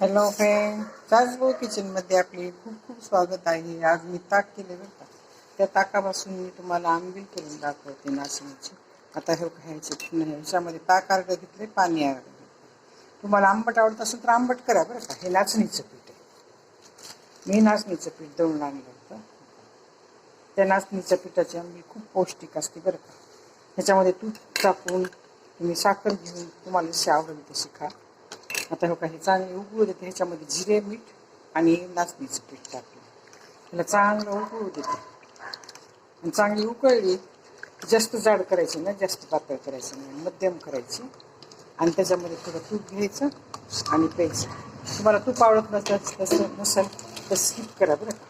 Hello friend चाचबो किचनमध्ये आपले खूप खूप स्वागत आहे. आज मी ताक केले बरं का. त्या ताकापासून मी तुम्हाला आंबील करून दाखवते नाचणीची. आता हे ह्याचे ह्याच्यामध्ये ताक अर्ध घेतले पाणी अर्ध घेतले. तुम्हाला आंबट आवडत असेल तर आंबट करा बरं का. हे नाचणीचं पीठ आहे. मी नाचणीचं पीठ दळून आणलं होतं. त्या नाचणीच्या पिठाची आंबील खूप पौष्टिक असते बरं का. ह्याच्यामध्ये तूप टाकून तुम्ही साखर घेऊन तुम्हाला जशी आवडेल तशी खा आता हो काही चांगले उकळू देते ह्याच्यामध्ये जिरे मीठ आणि नाचणीचं पीठ टाकलं. त्याला चांगलं उकळू देते. आणि चांगली उकळली जास्त जाड करायची ना जास्त पातळ करायची नाही मध्यम करायची. आणि त्याच्यामध्ये थोडं तूप घ्यायचं आणि प्यायचं. तुम्हाला तूप आवडत नसेल तसं नसेल तर स्किप करा बरं का.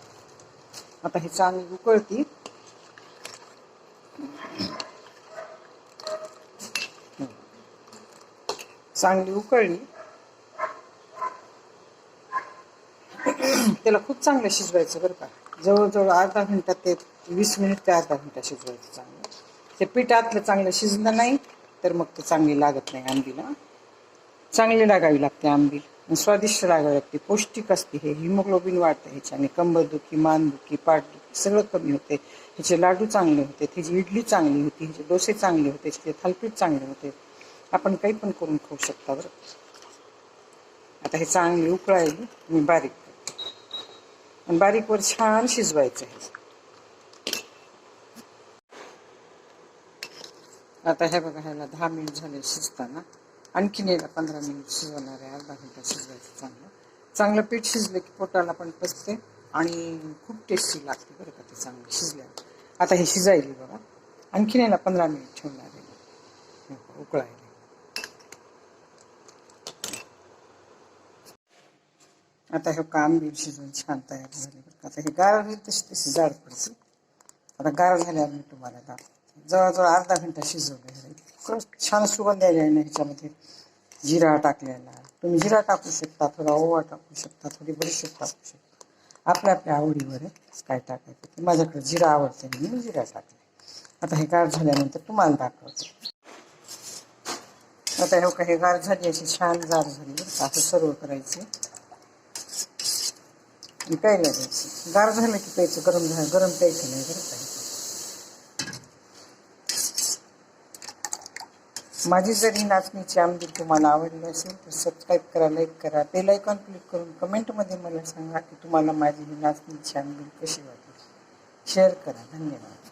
आता हे चांगली उकळती. चांगली उकळली. त्याला खूप चांगलं शिजवायचं बरं का. जवळजवळ अर्धा घंटा ते वीस मिनिट ते अर्धा घंटा शिजवायचं चांगलं. ते पीठ आतलं चांगलं शिजलं नाही तर मग ते चांगली लागत नाही आंबीला. चांगली लागावी लागते आंबील स्वादिष्ट लागावी लागते. पौष्टिक असते हे. हिमोग्लोबिन वाढतं ह्याच्याने. कंबरदुखी मानदुखी पाठदुखी सगळं कमी होते. ह्याचे लाडू चांगले होते. त्याची इडली चांगली होती. ह्याचे डोसे चांगले होते. ह्याचे थालपीठ चांगले होते. आपण काही पण करून खाऊ शकता बरं आता हे चांगले उकळायली. मी बारीक करते आणि बारीकवर छान शिजवायचं आहे आता ह्या बघा ह्याला दहा मिनिट झाले शिजताना. आणखीन याला पंधरा मिनिट शिजवणार आहे अर्धा घंटा शिजवायचं चांगलं. चांगलं पीठ शिजलं की पोटाला पण पचते आणि खूप टेस्टी लागते बरं का ते चांगलं शिजल्यावर. आता हे शिजायली बघा. आणखीन याला पंधरा मिनिट ठेवणार आहे. उकळायला. आता हे कांबीर शिजून छान तयार झाले बरं आता हे गार होईल तशी तशी जाड पडते. आता गार झाल्यावर मी तुम्हाला दाखवते. जवळजवळ अर्धा घंटा शिजवले छान सुगंध यायला आहे ना ह्याच्यामध्ये. जिरा टाकलेला. तुम्ही जिरा टाकू शकता थोडा ओवा टाकू शकता थोडी बडीशेप टाकू शकता. आपल्या आपल्या आवडीवर काय टाकायचं ते? माझ्याकडे जिरा आवडते मी जिरा टाकले आता हे गार झाल्यानंतर तुम्हाला दाखवते. आता हे गार झाली अशी छान जाड झाली असं सर्व करायचे. प्यायला द्यायचं गार झालं की प्यायचं गरम झालं गरम प्यायचं नाही गरम प्यायचं माझी जर ही नाचणीची आमदी तुम्हाला आवडली असेल तर सबस्क्राईब करा लाईक करा. बेल आयकॉन क्लिक करून कमेंटमध्ये मला सांगा की तुम्हाला माझी ही नाचणीची आमदी कशी वाटली. शेअर करा. धन्यवाद.